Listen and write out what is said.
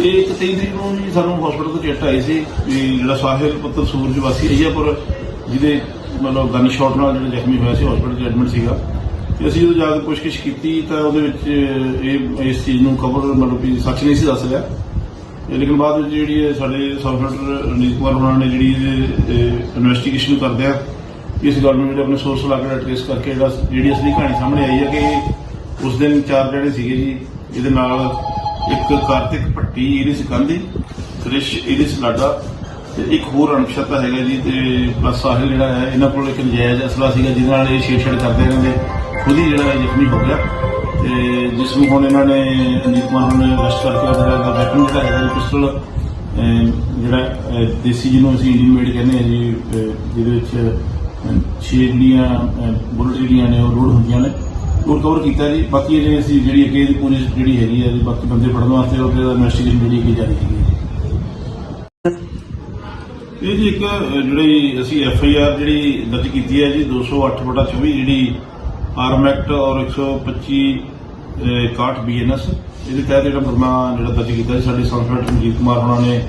ਇਹ ਇੱਕ ਤੇਈ ਤਰੀਕ ਨੂੰ ਜੀ ਸਾਨੂੰ ਹਸਪੀਟਲ ਤੋਂ ਚਿੱਟ ਆਈ ਸੀ ਵੀ ਜਿਹੜਾ ਸਾਹਿਲ ਪੁੱਤਰ ਸੂਰਜ ਵਾਸੀ ਅਈਆਪੁਰ ਜਿਹਦੇ ਮਤਲਬ ਗਨ ਸ਼ਾਟ ਨਾਲ ਜਿਹੜਾ ਜ਼ਖਮੀ ਹੋਇਆ ਸੀ ਹਸਪੀਟਲ 'ਚ ਐਡਮਿਟ ਸੀਗਾ। ਤੇ ਅਸੀਂ ਜਦੋਂ ਜਾ ਕੇ ਪੁੱਛਗਿੱਛ ਕੀਤੀ ਤਾਂ ਉਹਦੇ ਵਿੱਚ ਇਹ, ਇਸ ਚੀਜ਼ ਨੂੰ ਕਵਰ ਮਤਲਬ ਵੀ ਸੱਚ ਨਹੀਂ ਸੀ ਦੱਸ ਰਿਹਾ। ਲੇਕਿਨ ਬਾਅਦ ਵਿੱਚ ਜਿਹੜੀ ਸਾਡੇ ਸਬ ਇੰਸਪੈਕਟਰ ਰਣਜੀਤ ਕੁਮਾਰ ਹੋਣਾ ਨੇ ਜਿਹੜੀ ਇਨਵੈਸਟੀਗੇਸ਼ਨ ਕਰਦੇ ਆ, ਇਸ ਗੱਲ ਨੂੰ ਜਿਹੜੇ ਆਪਣੇ ਸੋਰਸ ਲਾ ਕੇ ਟ੍ਰੇਸ ਕਰਕੇ ਜਿਹੜਾ ਜਿਹੜੀ ਅਸਲੀ ਕਹਾਣੀ ਸਾਹਮਣੇ ਆਈ ਹੈ ਕਿ ਉਸ ਦਿਨ ਚਾਰ ਜਿਹੜੇ ਸੀਗੇ ਜੀ ਇਹਦੇ ਨਾਲ ਇੱਕ ਕਾਰਤਿਕ ਭੱਟੀ ਇਰਿਸ ਗਾਂਧੀ ਕ੍ਰਿਸ਼ ਇਰਿਸ ਲਾਡਾ, ਤੇ ਇੱਕ ਹੋਰ ਅਣਪਛਾਤਾ ਹੈਗਾ ਜੀ, ਤੇ ਪਲੱਸ ਸਾਹਿਲ ਜਿਹੜਾ ਹੈ, ਇਹਨਾਂ ਕੋਲ ਇੱਕ ਨਜਾਇਜ਼ ਅਸਲਾ ਸੀਗਾ, ਜਿਹਦੇ ਨਾਲ ਇਹ ਛੇੜਛਾੜ ਕਰਦੇ ਰਹਿੰਦੇ। ਖੁਦ ਹੀ ਜਿਹੜਾ ਜ਼ਖਮੀ ਹੋ ਗਿਆ। ਤੇ ਜਿਸ ਨੂੰ ਹੁਣ ਇਹਨਾਂ ਨੇ ਅਨੀਤ ਕੁਮਾਰ ਨੇ ਅਰੈਸਟ ਕਰਕੇ ਉਹਦਾ ਜਿਹੜਾ ਵੈਪਨ ਜਿਹੜਾ ਹੈਗਾ ਜੀ ਪਿਸਟਲ ਜਿਹੜਾ ਦੇਸੀ ਜਿਹਨੂੰ ਅਸੀਂ ਇੰਡੀਅਨ ਮੇਡ ਕਹਿੰਦੇ ਆ ਜੀ ਜਿਹਦੇ ਵਿੱਚ ਛੇ ਜਿਹੜੀਆਂ ਬੁਲਟ ਜਿਹੜੀਆਂ ਨੇ, ਉਹ ਲੋਡ ਹੁੰਦੀਆਂ ਨੇ। ਉਹ ਕੀਤਾ ਜੀ। ਬਾਕੀ ਇਹ ਅਸੀਂ ਜਿਹੜੀ ਅੱਗੇ ਦੀ ਪੁਲਿਸ ਜਿਹੜੀ ਹੈਗੀ ਹੈ ਜੀ, ਬਾਕੀ ਬੰਦੇ ਫੜਨ ਵਾਸਤੇ ਉਹਦੇ ਦਾ ਇਨਵੈਸਟੀਗੇਸ਼ਨ ਜਿਹੜੀ ਅੱਗੇ ਜਾਰੀ ਹੈਗੀ ਇਹ ਜੀ ਇੱਕ ਜਿਹੜੀ ਅਸੀਂ ਐਫ ਆਈ ਆਰ ਜਿਹੜੀ ਦਰਜ ਕੀਤੀ ਹੈ ਜੀ 208 ਬਟਾ 24 ਜਿਹੜੀ ਆਰਮ ਐਕਟ ਔਰ 125 61 ਬੀਐਨਐਸ ਇਹਦੇ ਤਹਿਤ ਜਿਹੜਾ ਮੁਕੱਦਮਾ ਜਿਹੜਾ ਦਰਜ ਕੀਤਾ ਸੀ ਸਾਡੇ ਸੰਸਪੈਕਟਰ ਰਣਜੀਤ ਕੁਮਾਰ ਹੋਣਾ ਨੇ